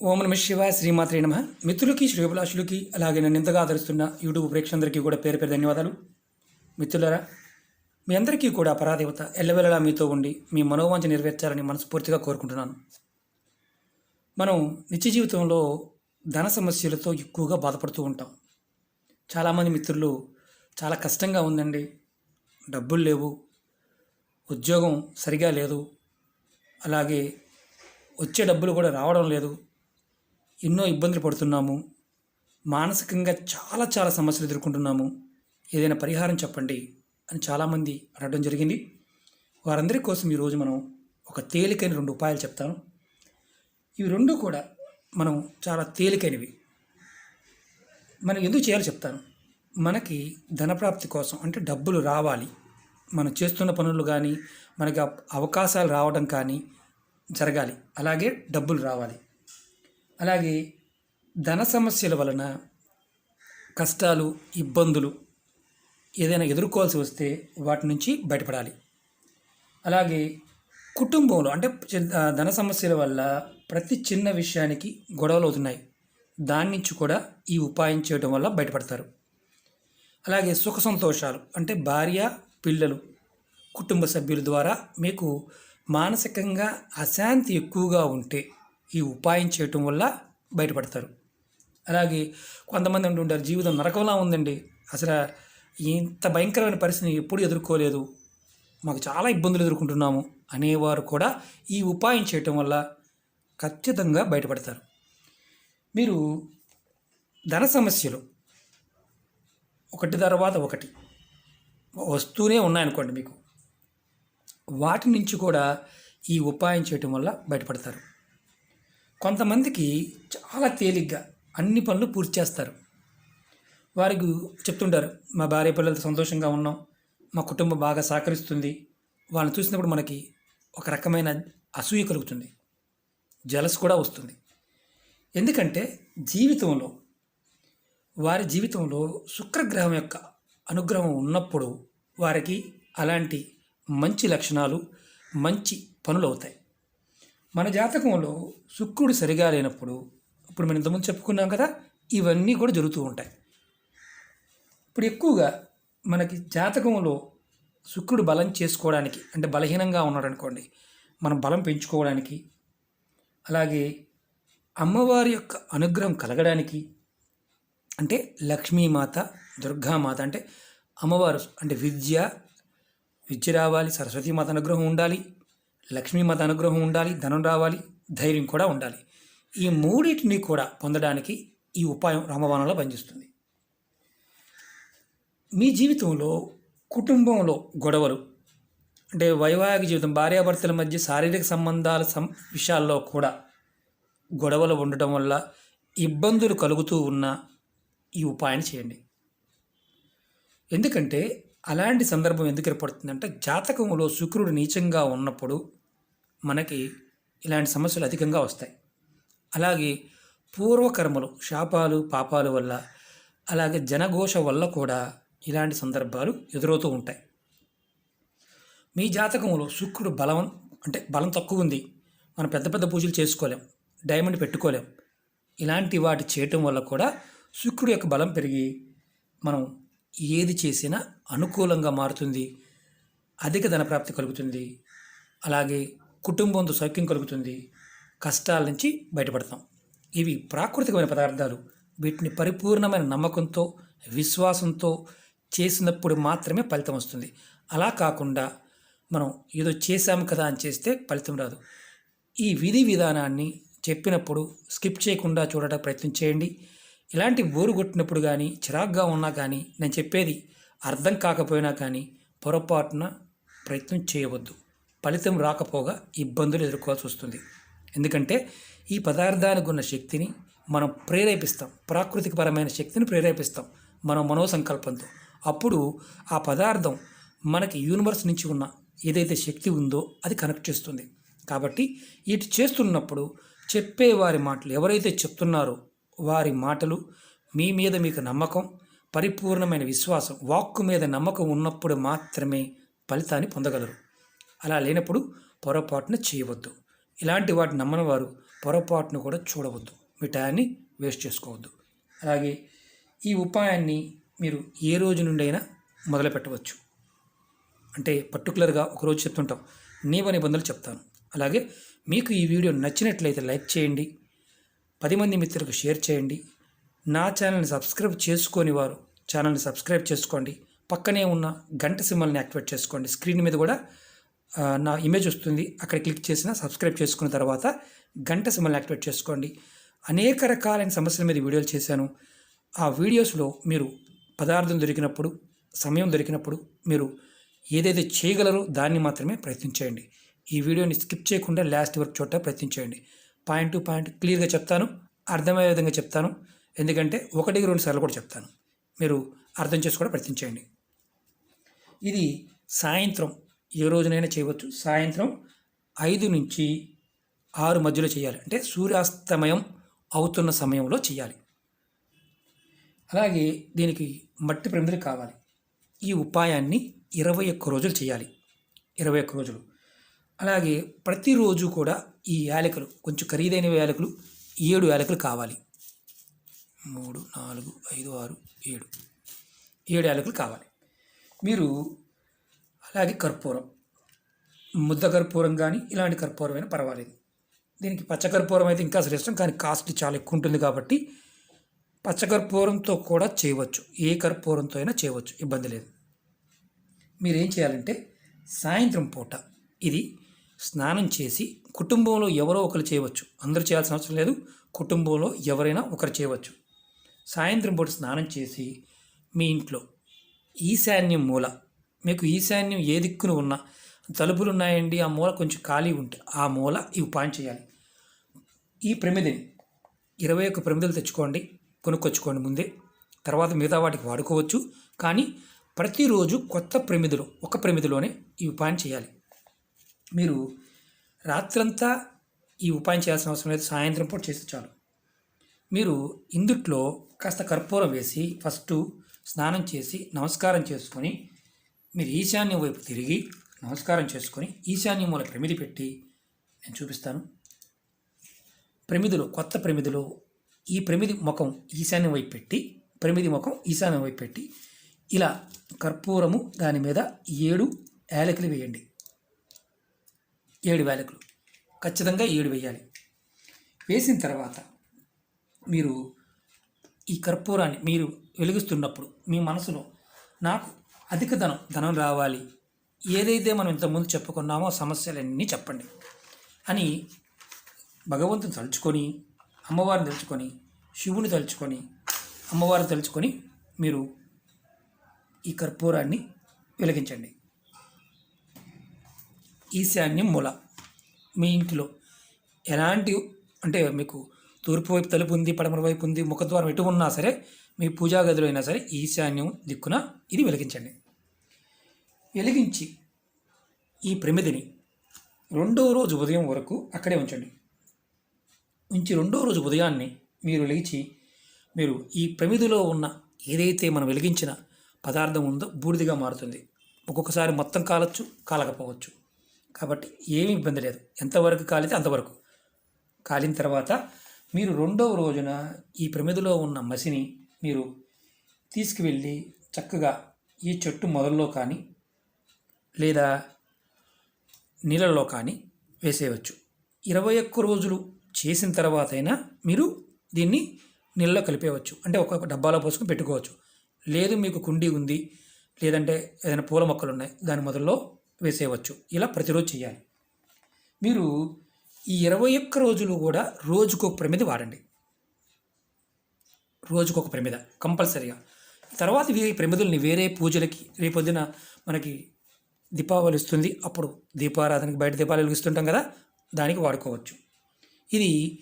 ఓం నమ శివ శ్రీమాత్రే నమ. మిత్రులకి శ్రేభిలాషులకి అలాగే నన్ను ఇంతగా ఆదరిస్తున్న యూట్యూబ్ ప్రేక్షకులందరికీ కూడా పేరు పేరు ధన్యవాదాలు. మిత్రులరా మీ అందరికీ కూడా పరాదేవత ఎల్లవెల్లలా మీతో ఉండి మీ మనోవాంఛ నెరవేర్చాలని మనస్ఫూర్తిగా కోరుకుంటున్నాను. మనం నిత్య జీవితంలో ధన సమస్యలతో ఎక్కువగా బాధపడుతూ ఉంటాం. చాలామంది మిత్రులు చాలా కష్టంగా ఉందండి డబ్బులు లేవు ఉద్యోగం సరిగా లేదు అలాగే వచ్చే డబ్బులు కూడా రావడం లేదు ఎన్నో ఇబ్బందులు పడుతున్నాము. మానసికంగా చాలా చాలా సమస్యలు ఎదుర్కొంటున్నాము. ఏదైనా పరిహారం చెప్పండి అని చాలామంది అడగడం జరిగింది. వారందరి కోసం ఈరోజు మనం ఒక తేలికైన రెండు ఉపాయాలు చెప్తాను. ఇవి రెండు కూడా మనం చాలా తేలికైనవి. మనం ఎందుకు చేయాలో చెప్తాను. మనకి ధనప్రాప్తి కోసం అంటే డబ్బులు రావాలి. మనం చేస్తున్న పనులు కానీ మనకి అవకాశాలు రావడం కానీ జరగాలి. అలాగే డబ్బులు రావాలి. అలాగే ధన సమస్యల వలన కష్టాలు ఇబ్బందులు ఏదైనా ఎదుర్కోవాల్సి వస్తే వాటి నుంచి బయటపడాలి. అలాగే కుటుంబంలో అంటే ధన సమస్యల వల్ల ప్రతి చిన్న విషయానికి గొడవలు అవుతున్నాయి. దాని నుంచి కూడా ఈ ఉపాయం చేయడం వల్ల బయటపడతారు. అలాగే సుఖ సంతోషాలు అంటే భార్య పిల్లలు కుటుంబ సభ్యుల ద్వారా మీకు మానసికంగా అశాంతి ఎక్కువగా ఉంటే ఈ ఉపాయం చేయటం వల్ల బయటపడతారు. అలాగే కొంతమంది అంటుంటారు జీవితం నరకంలా ఉందండి. అసలు ఇంత భయంకరమైన పరిస్థితిని ఎప్పుడు ఎదుర్కోలేదు. మాకు చాలా ఇబ్బందులు ఎదుర్కొంటున్నాము. అనేవారు కూడా ఈ ఉపాయం చేయటం వల్ల ఖచ్చితంగా బయటపడతారు. మీరు ధన సమస్యలు ఒకటి తర్వాత ఒకటి వస్తూనే ఉన్నాయనుకోండి మీకు. వాటి నుంచి కూడా ఈ ఉపాయం చేయటం వల్ల బయటపడతారు. కొంతమందికి చాలా తేలిగ్గా అన్ని పనులు పూర్తి చేస్తారు. వారికి చెప్తుంటారు మా భార్య పిల్లలతో సంతోషంగా ఉన్నాం మా కుటుంబం బాగా సహకరిస్తుంది. వాళ్ళని చూసినప్పుడు మనకి ఒక రకమైన అసూయ కలుగుతుంది జలస్ కూడా వస్తుంది. ఎందుకంటే జీవితంలో వారి జీవితంలో శుక్రగ్రహం యొక్క అనుగ్రహం ఉన్నప్పుడు వారికి అలాంటి మంచి లక్షణాలు మంచి పనులు అవుతాయి. మన జాతకంలో శుక్రుడు సరిగా లేనప్పుడు ఇప్పుడు మనం ఇంతకుముందు చెప్పుకున్నాం కదా ఇవన్నీ కూడా జరుగుతూ ఉంటాయి. ఇప్పుడు ఎక్కువగా మనకి జాతకంలో శుక్రుడు బలం చేసుకోవడానికి అంటే బలహీనంగా ఉన్నాడు అనుకోండి మనం బలం పెంచుకోవడానికి అలాగే అమ్మవారి యొక్క అనుగ్రహం కలగడానికి అంటే లక్ష్మీమాత దుర్గామాత అంటే అమ్మవారు అంటే విద్య విద్య రావాలి సరస్వతీమాత అనుగ్రహం ఉండాలి లక్ష్మీమాత అనుగ్రహం ఉండాలి ధనం రావాలి ధైర్యం కూడా ఉండాలి. ఈ మూడింటిని కూడా పొందడానికి ఈ ఉపాయం రామబాణంలో పనిచేస్తుంది. మీ జీవితంలో కుటుంబంలో గొడవలు అంటే వైవాహిక జీవితం భార్యాభర్తల మధ్య శారీరక సంబంధాల సం విషయాల్లో కూడా గొడవలు ఉండటం వల్ల ఇబ్బందులు కలుగుతూ ఉన్న ఈ ఉపాయాన్ని చేయండి. ఎందుకంటే అలాంటి సందర్భం ఎందుకు ఏర్పడుతుందంటే జాతకంలో శుక్రుడు నీచంగా ఉన్నప్పుడు మనకి ఇలాంటి సమస్యలు అధికంగా వస్తాయి. అలాగే పూర్వకర్మలు శాపాలు పాపాలు వల్ల అలాగే జనఘోష వల్ల కూడా ఇలాంటి సందర్భాలు ఎదురవుతూ ఉంటాయి. మీ జాతకంలో శుక్రుడు బలం అంటే బలం తక్కువ ఉంది. మనం పెద్ద పెద్ద పూజలు చేసుకోలేం. డైమండ్ పెట్టుకోలేం. ఇలాంటి వాటి చేయటం వల్ల కూడా శుక్రుడు యొక్క బలం పెరిగి మనం ఏది చేసినా అనుకూలంగా మారుతుంది. అధిక ధనప్రాప్తి కలుగుతుంది. అలాగే కుటుంబంతో సౌఖ్యం కలుగుతుంది. కష్టాల నుంచి బయటపడతాం. ఇవి ప్రాకృతికమైన పదార్థాలు. వీటిని పరిపూర్ణమైన నమ్మకంతో విశ్వాసంతో చేసినప్పుడు మాత్రమే ఫలితం వస్తుంది. అలా కాకుండా మనం ఏదో చేశాము కదా అని చేస్తే ఫలితం రాదు. ఈ విధి విధానాన్ని చెప్పినప్పుడు స్కిప్ చేయకుండా చూడటం ప్రయత్నం చేయండి. ఇలాంటి బోరు కొట్టినప్పుడు కానీ చిరాగ్గా ఉన్నా కానీ నేను చెప్పేది అర్థం కాకపోయినా కానీ పొరపాటున ప్రయత్నం చేయవద్దు. ఫలితం రాకపోగా ఇబ్బందులు ఎదుర్కోవాల్సి వస్తుంది. ఎందుకంటే ఈ పదార్థానికి ఉన్న శక్తిని మనం ప్రేరేపిస్తాం. ప్రాకృతికపరమైన శక్తిని ప్రేరేపిస్తాం మన మనోసంకల్పంతో. అప్పుడు ఆ పదార్థం మనకి యూనివర్స్ నుంచి ఉన్న ఏదైతే శక్తి ఉందో అది కనెక్ట్ చేస్తుంది. కాబట్టి ఇటు చేస్తున్నప్పుడు చెప్పే వారి మాటలు ఎవరైతే చెప్తున్నారో వారి మాటలు మీ మీద మీకు నమ్మకం పరిపూర్ణమైన విశ్వాసం వాక్కు మీద నమ్మకం ఉన్నప్పుడు మాత్రమే ఫలితాన్ని పొందగలరు. అలా లేనప్పుడు పొరపాటున చేయవద్దు. ఇలాంటి వాటిని నమ్మని వారు పొరపాటును కూడా చూడవద్దు. మీ టయాన్ని వేస్ట్ చేసుకోవద్దు. అలాగే ఈ ఉపాయాన్ని మీరు ఏ రోజు నుండి అయినా మొదలు పెట్టవచ్చు అంటే పర్టికులర్గా ఒకరోజు చెప్తుంటాం. నియమ నిబంధనలు చెప్తాను. అలాగే మీకు ఈ వీడియో నచ్చినట్లయితే లైక్ చేయండి. పది మంది మిత్రులకు షేర్ చేయండి. నా ఛానల్ని సబ్స్క్రైబ్ చేసుకొని వారు ఛానల్ని సబ్స్క్రైబ్ చేసుకోండి. పక్కనే ఉన్న గంట సింబల్ని యాక్టివేట్ చేసుకోండి. స్క్రీన్ మీద కూడా నా ఇమేజ్ వస్తుంది. అక్కడ క్లిక్ చేసిన సబ్స్క్రైబ్ చేసుకున్న తర్వాత గంట సింబల్ యాక్టివేట్ చేసుకోండి. అనేక రకాలైన సమస్యల మీద వీడియోలు చేశాను. ఆ వీడియోస్లో మీరు పదార్థం దొరికినప్పుడు సమయం దొరికినప్పుడు మీరు ఏదైతే చేయగలరో దాన్ని మాత్రమే ప్రయత్నించేయండి ఈ వీడియోని స్కిప్ చేయకుండా లాస్ట్ వరకు చోట ప్రయత్నించేయండి పాయింట్ టు పాయింట్ క్లియర్గా చెప్తాను. అర్థమయ్యే విధంగా చెప్తాను. ఎందుకంటే ఒకటికి రెండు సార్లు కూడా చెప్తాను. మీరు అర్థం చేసుకోవడం ప్రయత్నించేయండి ఇది సాయంత్రం ఏ రోజునైనా చేయవచ్చు. సాయంత్రం ఐదు నుంచి ఆరు మధ్యలో చేయాలి. అంటే సూర్యాస్తమయం అవుతున్న సమయంలో చేయాలి. అలాగే దీనికి మట్టి ప్రమిదలు కావాలి. ఈ ఉపాయాన్ని ఇరవై ఒక్క రోజులు చేయాలి. ఇరవై ఒక్క రోజులు. అలాగే ప్రతిరోజు కూడా ఈ యాలకులు కొంచెం ఖరీదైన యాలకులు ఏడు యాలకులు కావాలి. మూడు నాలుగు ఐదు ఆరు ఏడు. ఏడు యాలకులు కావాలి. మీరు అలాగే కర్పూరం. ముద్ద కర్పూరం కానీ ఇలాంటి కర్పూరం అయినా పర్వాలేదు. దీనికి పచ్చకర్పూరం అయితే ఇంకా శ్రేష్టం కానీ కాస్ట్ చాలా ఎక్కువ ఉంటుంది కాబట్టి పచ్చకర్పూరంతో కూడా చేయవచ్చు. ఏ కర్పూరంతో అయినా చేయవచ్చు. ఇబ్బంది లేదు. మీరేం చేయాలంటే సాయంత్రం పూట ఇది స్నానం చేసి కుటుంబంలో ఎవరో ఒకరు చేయవచ్చు. అందరూ చేయాల్సిన అవసరం లేదు. కుటుంబంలో ఎవరైనా ఒకరు చేయవచ్చు. సాయంత్రం పూట స్నానం చేసి మీ ఇంట్లో ఈశాన్యం మూల మీకు ఈశాన్యం ఏ దిక్కున ఉన్నా తలుపులు ఉన్నాయండి ఆ మూల కొంచెం ఖాళీ ఉంటే ఆ మూల ఇవి పాయింట్ చేయాలి. ఈ ప్రమిదిని ఇరవై ఒక్క ప్రమిదలు తెచ్చుకోండి కొనుక్కొచ్చుకోండి ముందే. తర్వాత మిగతా వాటికి వాడుకోవచ్చు. కానీ ప్రతిరోజు కొత్త ప్రమిదిలో ఒక ప్రమిదిలోనే ఈ ఉపాయం చేయాలి. మీరు రాత్రంతా ఈ ఉపాయం చేయాల్సిన అవసరం లేదు సాయంత్రం పూట చేస్తే చాలు. మీరు ఇందుట్లో కాస్త కర్పూరం వేసి ఫస్ట్ స్నానం చేసి నమస్కారం చేసుకొని మీరు ఈశాన్యం వైపు తిరిగి నమస్కారం చేసుకొని ఈశాన్య మూల ప్రమిది పెట్టి నేను చూపిస్తాను. ప్రమిదిలో కొత్త ప్రమిదిలో ఈ ప్రమిది ముఖం ఈశాన్యం వైపు పెట్టి ప్రమిది ముఖం ఈశాన్యం వైపు పెట్టి ఇలా కర్పూరము దాని మీద ఏడు యాలకులు వేయండి. ఏడు యాలకులు. ఖచ్చితంగా ఏడు వేయాలి. వేసిన తర్వాత మీరు ఈ కర్పూరాన్ని మీరు వెలిగిస్తున్నప్పుడు మీ మనసులో నాకు అధిక ధనం ధనం రావాలి. ఏదైతే మనం ఇంతకుముందు చెప్పుకున్నామో సమస్యలన్నీ చెప్పండి. అని భగవంతుని తలుచుకొని అమ్మవారిని తలుచుకొని శివుని తలుచుకొని అమ్మవారిని తలుచుకొని మీరు ఈ కర్పూరాన్ని వెలిగించండి. ఈశాన్యం మూల మీ ఇంటిలో ఎలాంటి అంటే మీకు తూర్పు వైపు తలుపు ఉంది పడమర వైపు ఉంది ముఖద్వారం ఎటు ఉన్నా సరే మీ పూజా గదిలో అయినా సరే ఈశాన్యం దిక్కున ఇది వెలిగించండి. వెలిగించి ఈ ప్రమిదిని రెండో రోజు ఉదయం వరకు అక్కడే ఉంచండి. ఉంచి రెండో రోజు ఉదయాన్నే మీరు లేచి మీరు ఈ ప్రమిదిలో ఉన్న ఏదైతే మనం వెలిగించిన పదార్థం ఉందో బూడిదిగా మారుతుంది. ఒక్కొక్కసారి మొత్తం కాలచ్చు కాలకపోవచ్చు. కాబట్టి ఏమీ ఇబ్బంది లేదు. ఎంతవరకు కాలితే అంతవరకు. కాలిన తర్వాత మీరు రెండవ రోజున ఈ ప్రమిదిలో ఉన్న మసిని మీరు తీసుకువెళ్ళి చక్కగా ఈ చెట్టు మొదల్లో కానీ లేదా నీళ్ళలో కానీ వేసేయవచ్చు. ఇరవై ఒక్క రోజులు చేసిన తర్వాత అయినా మీరు దీన్ని నీళ్ళలో కలిపేయవచ్చు. అంటే ఒక డబ్బాలో పోసుకొని పెట్టుకోవచ్చు. లేదు మీకు కుండీ ఉంది లేదంటే ఏదైనా పూల మొక్కలు ఉన్నాయి దాని మొదల్లో వేసేయవచ్చు. ఇలా ప్రతిరోజు చేయాలి. మీరు ఈ ఇరవై ఒక్క రోజులు కూడా రోజుకొక ప్రమిద వాడండి. రోజుకొక ప్రమిద కంపల్సరీగా. తర్వాత వీరి ప్రమిదల్ని వేరే పూజలకి రేపొద్దున మనకి దీపావళి వస్తుంది అప్పుడు దీపారాధనకి బయట దీపాలు వెలిగిస్తుంటాం కదా దానికి వాడుకోవచ్చు. ఇది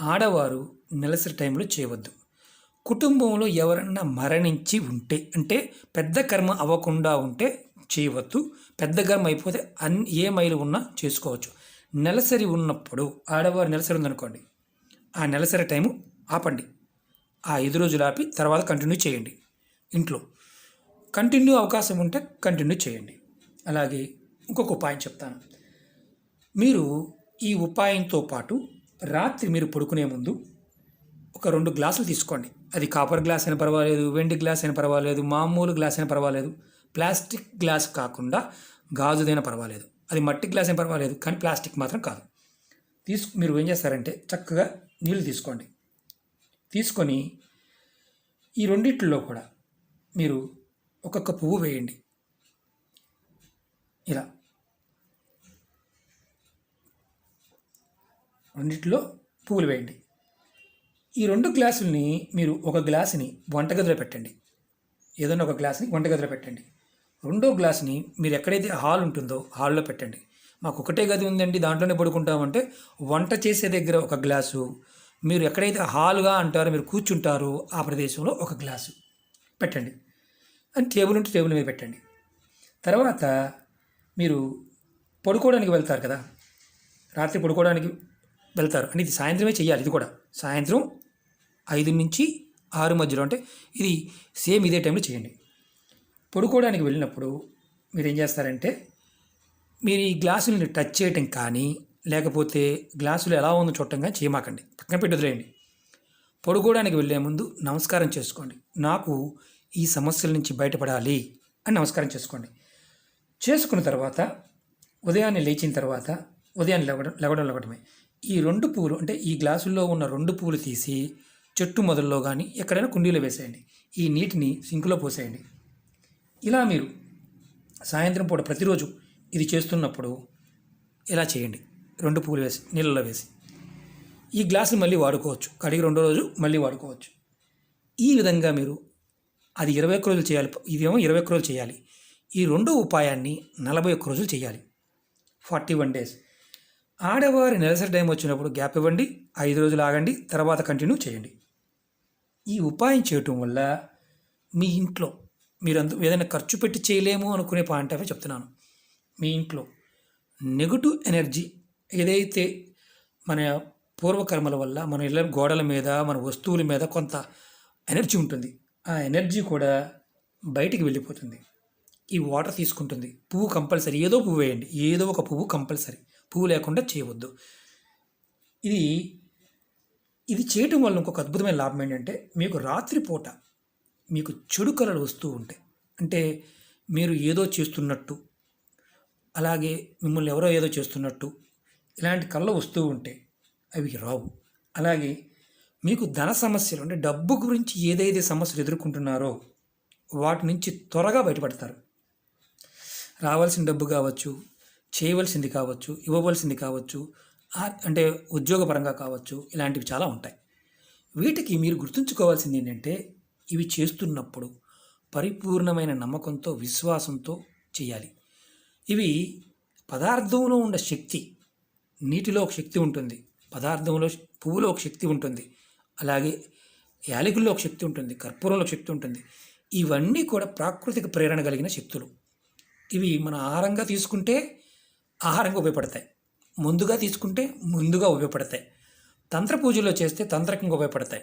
ఆడవారు నెలసరి టైంలో చేయవద్దు. కుటుంబంలో ఎవరన్నా మరణించి ఉంటే అంటే పెద్ద కర్మ అవ్వకుండా ఉంటే చేయవద్దు. పెద్ద కర్మ అయిపోతే అన్ ఏ మైలు ఉన్నా చేసుకోవచ్చు. నెలసరి ఉన్నప్పుడు ఆడవారు నెలసరి ఉందనుకోండి. ఆ నెలసరి టైము ఆపండి. ఆ ఐదు రోజులు ఆపి తర్వాత కంటిన్యూ చేయండి. ఇంట్లో కంటిన్యూ అవకాశం ఉంటే కంటిన్యూ చేయండి. అలాగే ఇంకొక ఉపాయం చెప్తాను. మీరు ఈ ఉపాయంతో పాటు రాత్రి మీరు పడుకునే ముందు ఒక రెండు గ్లాసులు తీసుకోండి. అది కాపర్ గ్లాస్ అయినా పర్వాలేదు వెండి గ్లాస్ అయినా పర్వాలేదు మామూలు గ్లాస్ అయినా పర్వాలేదు ప్లాస్టిక్ గ్లాస్ కాకుండా గాజుదైనా పర్వాలేదు. అది మట్టి గ్లాస్ ఏం పర్వాలేదు కానీ ప్లాస్టిక్ మాత్రం కాదు. తీసుకు మీరు ఏం చేస్తారంటే చక్కగా నీళ్ళు తీసుకోండి. తీసుకొని ఈ రెండిట్లో కూడా మీరు ఒక్కొక్క పువ్వు వేయండి. ఇలా. రెండిట్లో పువ్వులు వేయండి. ఈ రెండు గ్లాసుల్ని మీరు ఒక గ్లాసుని వంటగదిలో పెట్టండి. ఏదైనా ఒక గ్లాసుని వంటగదిలో పెట్టండి. రెండో గ్లాస్ని మీరు ఎక్కడైతే హాల్ ఉంటుందో హాల్లో పెట్టండి. మాకు ఒకటే గది ఉందండి దాంట్లోనే పడుకుంటామంటే వంట చేసే దగ్గర ఒక గ్లాసు మీరు ఎక్కడైతే హాల్గా అంటారో మీరు కూర్చుంటారో ఆ ప్రదేశంలో ఒక గ్లాసు పెట్టండి. అని టేబుల్ ఉంటే టేబుల్ మీద పెట్టండి. తర్వాత మీరు పడుకోవడానికి వెళ్తారు కదా రాత్రి పడుకోవడానికి వెళ్తారు. అంటే ఇది సాయంత్రమే చేయాలి ఇది కూడా. సాయంత్రం ఐదు నుంచి ఆరు మధ్యలో అంటే ఇది సేమ్ ఇదే టైంలో చేయండి. పడుకోవడానికి వెళ్ళినప్పుడు మీరు ఏం చేస్తారంటే మీరు ఈ గ్లాసులని టచ్ చేయటం కానీ లేకపోతే గ్లాసులు ఎలా ఉందో చూడటం కానీ చేయమాకండి. పక్కన పెట్టుదిలేయండి పడుకోవడానికి వెళ్ళే ముందు నమస్కారం చేసుకోండి. నాకు ఈ సమస్యల నుంచి బయటపడాలి అని నమస్కారం చేసుకోండి. చేసుకున్న తర్వాత ఉదయాన్నే లేచిన తర్వాత ఉదయాన్నే లేవడం లేవడం లేవడమే. ఈ రెండు పువ్వులు అంటే ఈ గ్లాసుల్లో ఉన్న రెండు పువ్వులు తీసి చెట్టు మొదల్లో కానీ ఎక్కడైనా కుండీలో వేసేయండి. ఈ నీటిని సింకులో పోసేయండి. ఇలా మీరు సాయంత్రం పూట ప్రతిరోజు ఇది చేస్తున్నప్పుడు ఇలా చేయండి. రెండు పూలు వేసి నీళ్ళలో వేసి. ఈ గ్లాసులు మళ్ళీ వాడుకోవచ్చు. కడిగి రెండో రోజు మళ్ళీ వాడుకోవచ్చు. ఈ విధంగా మీరు అది ఇరవై ఒక్క రోజులు చేయాలి. ఇదేమో ఇరవై ఒక్క రోజులు చేయాలి. ఈ రెండో ఉపాయాన్ని నలభై ఒక్క రోజులు చేయాలి. Forty one days. ఆడవారి నెలసరి టైం వచ్చినప్పుడు గ్యాప్ ఇవ్వండి. ఐదు రోజులు ఆగండి. తర్వాత కంటిన్యూ చేయండి. ఈ ఉపాయం చేయటం వల్ల మీ ఇంట్లో మీరు అందు ఏదైనా ఖర్చు పెట్టి చేయలేము అనుకునే పాయింట్ ఆఫ్ చెప్తున్నాను. మీ ఇంట్లో నెగటివ్ ఎనర్జీ ఏదైతే మన పూర్వకర్మల వల్ల మన ఇళ్ళ గోడల మీద మన వస్తువుల మీద కొంత ఎనర్జీ ఉంటుంది. ఆ ఎనర్జీ కూడా బయటికి వెళ్ళిపోతుంది. ఈ వాటర్ తీసుకుంటుంది. పువ్వు కంపల్సరీ ఏదో పువ్వు వేయండి. ఏదో ఒక పువ్వు కంపల్సరీ. పువ్వు లేకుండా చేయవద్దు. ఇది ఇది చేయటం వల్ల ఇంకొక అద్భుతమైన లాభం ఏంటంటే మీకు రాత్రిపూట మీకు చెడు కళలు వస్తూ ఉంటాయి. అంటే మీరు ఏదో చేస్తున్నట్టు అలాగే మిమ్మల్ని ఎవరో ఏదో చేస్తున్నట్టు ఇలాంటి కళలు వస్తూ ఉంటాయి. అవి రావు. అలాగే మీకు ధన సమస్యలు అంటే డబ్బు గురించి ఏదైతే సమస్యలు ఎదుర్కొంటున్నారో వాటి నుంచి త్వరగా బయటపడతారు. రావాల్సిన డబ్బు కావచ్చు చేయవలసింది కావచ్చు ఇవ్వవలసింది కావచ్చు అంటే ఉద్యోగపరంగా కావచ్చు ఇలాంటివి చాలా ఉంటాయి. వీటికి మీరు గుర్తుంచుకోవాల్సింది ఏంటంటే ఇవి చేస్తున్నప్పుడు పరిపూర్ణమైన నమ్మకంతో విశ్వాసంతో చేయాలి. ఇవి పదార్థంలో ఉన్న శక్తి నీటిలో ఒక శక్తి ఉంటుంది పదార్థంలో పువ్వులో ఒక శక్తి ఉంటుంది అలాగే యాలకుల్లో ఒక శక్తి ఉంటుంది కర్పూరంలో ఒక శక్తి ఉంటుంది. ఇవన్నీ కూడా ప్రాకృతిక ప్రేరణ కలిగిన శక్తులు. ఇవి మన ఆహారంగా తీసుకుంటే ఆహారంగా ఉపయోగపడతాయి. ముందుగా తీసుకుంటే ముందుగా ఉపయోగపడతాయి. తంత్ర పూజలో చేస్తే తంత్రకంగా ఉపయోగపడతాయి.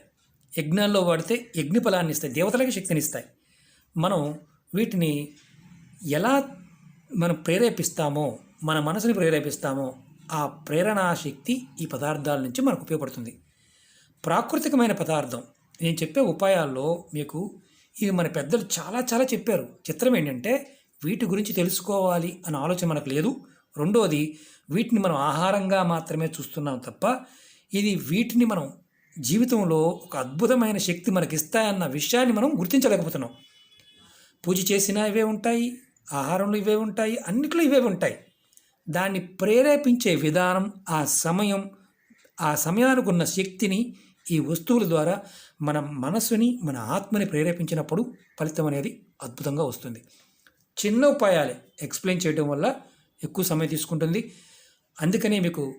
యజ్ఞాల్లో వాడితే యజ్ఞ ఫలాన్ని ఇస్తాయి దేవతలకి శక్తిని ఇస్తాయి. మనం వీటిని ఎలా మనం ప్రేరేపిస్తామో మన మనసుని ప్రేరేపిస్తామో ఆ ప్రేరణా శక్తి ఈ పదార్థాల నుంచి మనకు ఉపయోగపడుతుంది. ప్రాకృతికమైన పదార్థం నేను చెప్పే ఉపాయాల్లో మీకు ఇవి మన పెద్దలు చాలా చాలా చెప్పారు. చిత్రం ఏంటంటే వీటి గురించి తెలుసుకోవాలి అనే ఆలోచన మనకు లేదు. రెండోది వీటిని మనం ఆహారంగా మాత్రమే చూస్తున్నాం తప్ప ఇది వీటిని మనం జీవితంలో ఒక అద్భుతమైన శక్తి మనకిస్తాయన్న విషయాన్ని మనం గుర్తించలేకపోతున్నాం. పూజ చేసినా ఇవే ఉంటాయి ఆహారంలో ఇవే ఉంటాయి అన్నిట్లో ఇవే ఉంటాయి. దాన్ని ప్రేరేపించే విధానం ఆ సమయం ఆ సమయానికి ఉన్న శక్తిని ఈ వస్తువుల ద్వారా మన మనసుని మన ఆత్మని ప్రేరేపించినప్పుడు ఫలితం అనేది అద్భుతంగా వస్తుంది. చిన్న ఉపాయాలే ఎక్స్ప్లెయిన్ చేయడం వల్ల ఎక్కువ సమయం తీసుకుంటుంది. అందుకనే మీకు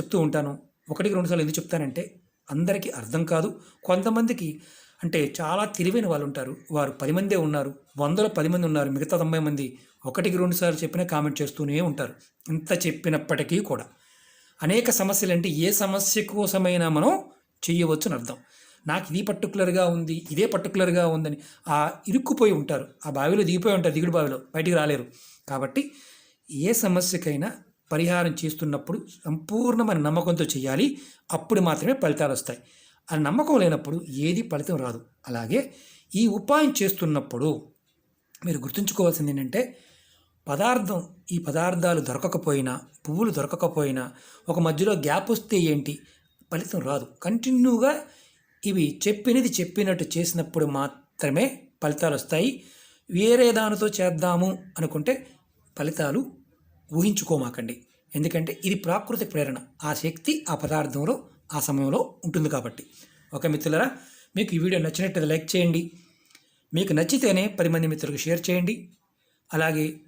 చెప్తూ ఉంటాను. ఒకటికి రెండుసార్లు ఎందుకు చెప్తానంటే అందరికీ అర్థం కాదు. కొంతమందికి అంటే చాలా తెలివైన వాళ్ళు ఉంటారు వారు పది మందే ఉన్నారు. వందలో పది మంది ఉన్నారు. మిగతా తొంభై మంది ఒకటికి రెండు సార్లు చెప్పినా కామెంట్ చేస్తూనే ఉంటారు. ఇంత చెప్పినప్పటికీ కూడా. అనేక సమస్యలు అంటే ఏ సమస్య కోసమైనా మనం చేయవచ్చు అని అర్థం. నాకు ఇది పర్టికులర్గా ఉంది ఇదే పర్టికులర్గా ఉందని ఆ ఇరుక్కుపోయి ఉంటారు. ఆ బావిలో దిగిపోయి ఉంటారు. దిగుడు బావిలో బయటికి రాలేరు. కాబట్టి ఏ సమస్యకైనా పరిహారం చేస్తున్నప్పుడు సంపూర్ణమైన నమ్మకంతో చేయాలి. అప్పుడు మాత్రమే ఫలితాలు వస్తాయి. ఆ నమ్మకం లేనప్పుడు ఏది ఫలితం రాదు. అలాగే ఈ ఉపాయం చేస్తున్నప్పుడు మీరు గుర్తుంచుకోవాల్సింది ఏంటంటే పదార్థం ఈ పదార్థాలు దొరకకపోయినా పువ్వులు దొరకకపోయినా ఒక మధ్యలో గ్యాప్ వస్తే ఏంటి? ఫలితం రాదు. కంటిన్యూగా ఇవి చెప్పినది చెప్పినట్టు చేసినప్పుడు మాత్రమే ఫలితాలు వస్తాయి. వేరే దానితో చేద్దాము అనుకుంటే ఫలితాలు ఊహించుకోమాకండి. ఎందుకంటే ఇది ప్రాకృతిక ప్రేరణ. ఆ శక్తి ఆ పదార్థంలో ఆ సమయంలో ఉంటుంది కాబట్టి. ఓకే మిత్రులరా మీకు ఈ వీడియో నచ్చినట్టు లైక్ చేయండి. మీకు నచ్చితేనే పది మంది మిత్రులకు షేర్ చేయండి. అలాగే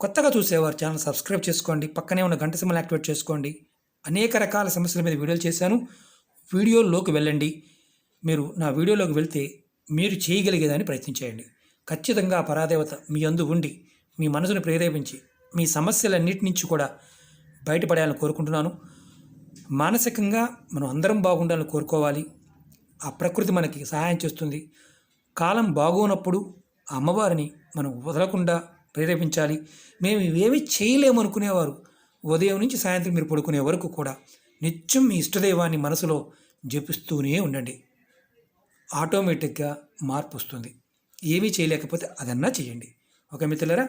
కొత్తగా చూసేవారు ఛానల్ సబ్స్క్రైబ్ చేసుకోండి. పక్కనే ఉన్న గంట సింబల్ యాక్టివేట్ చేసుకోండి. అనేక రకాల సమస్యల మీద వీడియోలు చేశాను. వీడియోల్లోకి వెళ్ళండి. మీరు నా వీడియోలోకి వెళ్తే మీరు చేయగలిగేదాన్ని ప్రయత్నించేయండి. ఖచ్చితంగా పరాదేవత మీ అందు ఉండి మీ మనసును ప్రేరేపించి మీ సమస్యలన్నిటి నుంచి కూడా బయటపడాలని కోరుకుంటున్నాను. మానసికంగా మనం అందరం బాగుండాలని కోరుకోవాలి. ఆ ప్రకృతి మనకి సహాయం చేస్తుంది. కాలం బాగోనప్పుడు ఆ అమ్మవారిని మనం వదలకుండా ప్రేరేపించాలి. మేము ఇవేవి చేయలేమనుకునేవారు ఉదయం నుంచి సాయంత్రం మీరు పడుకునే వరకు కూడా నిత్యం మీ ఇష్టదైవాన్ని మనసులో జపిస్తూనే ఉండండి. ఆటోమేటిక్గా మార్పు వస్తుంది. ఏమీ చేయలేకపోతే అదన్నా చేయండి. ఓకే మిత్రులరా